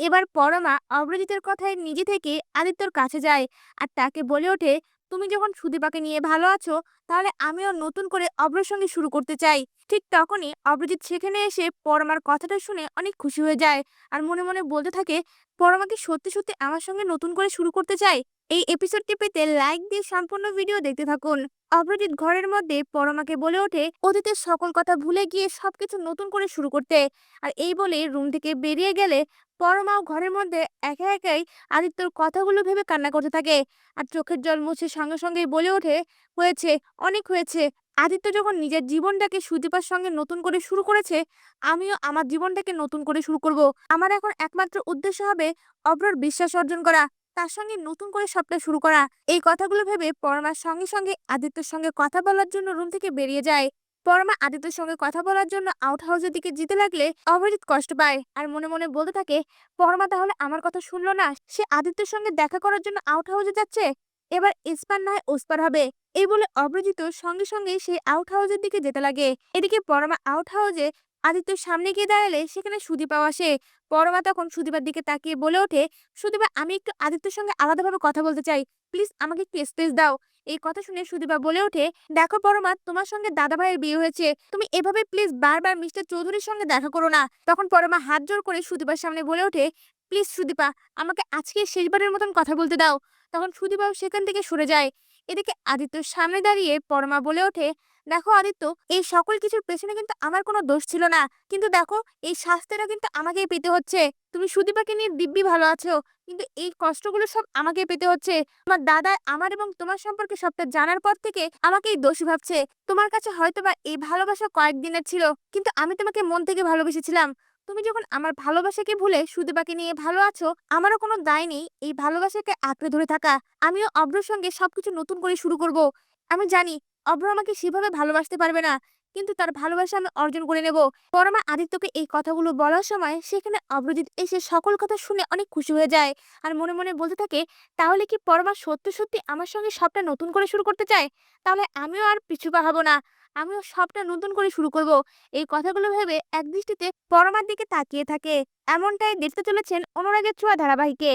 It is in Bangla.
এবার পরমা অগ্রজিতের কথায় নিজে থেকে আদিত্যর কাছে যায় আর তাকে বলে ওঠে, তুমি যখন সুদীপাকে নিয়ে ভালো আছো, তাহলে আমিও নতুন করে অব্রর সঙ্গে শুরু করতে চাই। ঠিক তখনই অব্রজিৎ সেখানে এসে পরমার কথাটা শুনে অনেক খুশি হয়ে যায় আর মনে মনে বলতে থাকে পরমাকে সত্যি সত্যি আমার সঙ্গে নতুন করে শুরু করতে চাই এই এপিসোডটি পেতে লাইক দিয়ে সম্পূর্ণ ভিডিও দেখতে থাকুন। অপরাজিৎ ঘরের মধ্যে পরমাকে বলে ওঠে অতীতের সকল কথা ভুলে গিয়ে সবকিছু নতুন করে শুরু করতে। আর এই বলে রুম থেকে বেরিয়ে গেলে পরমাও ঘরের মধ্যে একা একাই আদিত্যর কথাগুলো ভেবে কান্না করতে থাকে। আর চোখের জল মুছে সঙ্গে সঙ্গেই বলে ওঠে, হয়েছে, অনেক হয়েছে। আদিত্য যখন নিজের জীবনটাকে সুদীপার সঙ্গে নতুন করে শুরু করেছে, আমিও আমার জীবনটাকে নতুন করে শুরু করব। আমার এখন একমাত্র উদ্দেশ্য হবে অব্রর বিশ্বাস অর্জন করা। তার সঙ্গে নতুন করে সবটা শুরু করা। এই কথাগুলো ভেবে পরমার সঙ্গে সঙ্গে আদিত্যর সঙ্গে কথা বলার জন্য রুম থেকে বেরিয়ে যায়। পরমা আদিত্যর সঙ্গে কথা বলার জন্য আউট হাউসের দিকে যেতে লাগলে অভিজিৎ কষ্ট পায়। আর মনে মনে বলতে থাকে, পরমা তাহলে আমার কথা শুনলো না। সে আদিত্যর সঙ্গে দেখা করার জন্য আউট হাউসে যাচ্ছে? এবার ইস্পার নয় ওস্পার হবে। এই বলে অপরাজিত সঙ্গে সঙ্গে সেই আউট হাউসের দিকে যেতে লাগে। এদিকে পরমা আউট হাউসে আদিত্যর সামনে গিয়ে দাঁড়ালে সেখানে সুদীপাও আসে। পরমা তখন সুদীপার দিকে তাকিয়ে বলে ওঠে, সুদীপা, আমি একটু আদিত্যর সঙ্গে আলাদাভাবে কথা বলতে চাই। প্লিজ আমাকে একটু স্পেস দাও। এই কথা শুনে সুদীপা বলে ওঠে, দেখো পরমা তোমার সঙ্গে দাদা ভাইয়ের বিয়ে হয়েছে। তুমি এভাবে প্লিজ বারবার মিস্টার চৌধুরীর সঙ্গে দেখা করো না। তখন পরমা হাত জোর করে সুদীপার সামনে বলে ওঠে, প্লিজ সুদীপা, আমাকে আজকে শেষবারের মতন কথা বলতে দাও। তখন সুদীপাও সেখান থেকে সরে যায়। এদিকে আদিত্যর সামনে দাঁড়িয়ে পরমা বলে ওঠে, দেখো আদিত্য, এই সকল কিছুর পেছনে কিন্তু আমার কোনো দোষ ছিল না। কিন্তু দেখো, এই শাস্তিটা কিন্তু আমাকেই পেতে হচ্ছে। তুমি সুদীপাকে নিয়ে দিব্যি ভালো আছো, কিন্তু এই কষ্টগুলো সব আমাকেই পেতে হচ্ছে। তোমার দাদা আমার এবং তোমার সম্পর্কে সবটা জানার পর থেকে আমাকেই দোষী ভাবছে। তোমার কাছে হয়তোবা এই ভালোবাসা কয়েকদিনের ছিল, কিন্তু আমি তোমাকে মন থেকে ভালোবেসেছিলাম। তুমি যখন আমার ভালোবাসাকে ভুলে সুদীপাকে নিয়ে ভালো আছো, আমারও কোনো দায় নেই এই ভালোবাসাকে আঁকড়ে ধরে থাকা। আমিও অব্রর সঙ্গে সবকিছু নতুন করে শুরু করব। আমি জানি অব্র আমাকে সেভাবে ভালোবাসতে পারবে না, কিন্তু তার ভালোবাসা আমি অর্জন করে নেব। পরমা আদিত্যকে এই কথাগুলো বলার সময় সেখানে অভ্রজিৎ এসে সকল কথা শুনে অনেক খুশি হয়ে যায় আর মনে মনে বলতে থাকে, তাহলে কি পরমা সত্যি সত্যি আমার সঙ্গে সবটা নতুন করে শুরু করতে চায়? তাহলে আমিও আর পিছু পাহাবো না। আমিও সবটা নতুন করে শুরু করব। এই কথাগুলো ভেবে একদৃষ্টিতে পরমার দিকে তাকিয়ে থাকে। এমনটাই দেখতে চলেছেন অনুরাগের ছোঁয়া ধারাবাহিকে।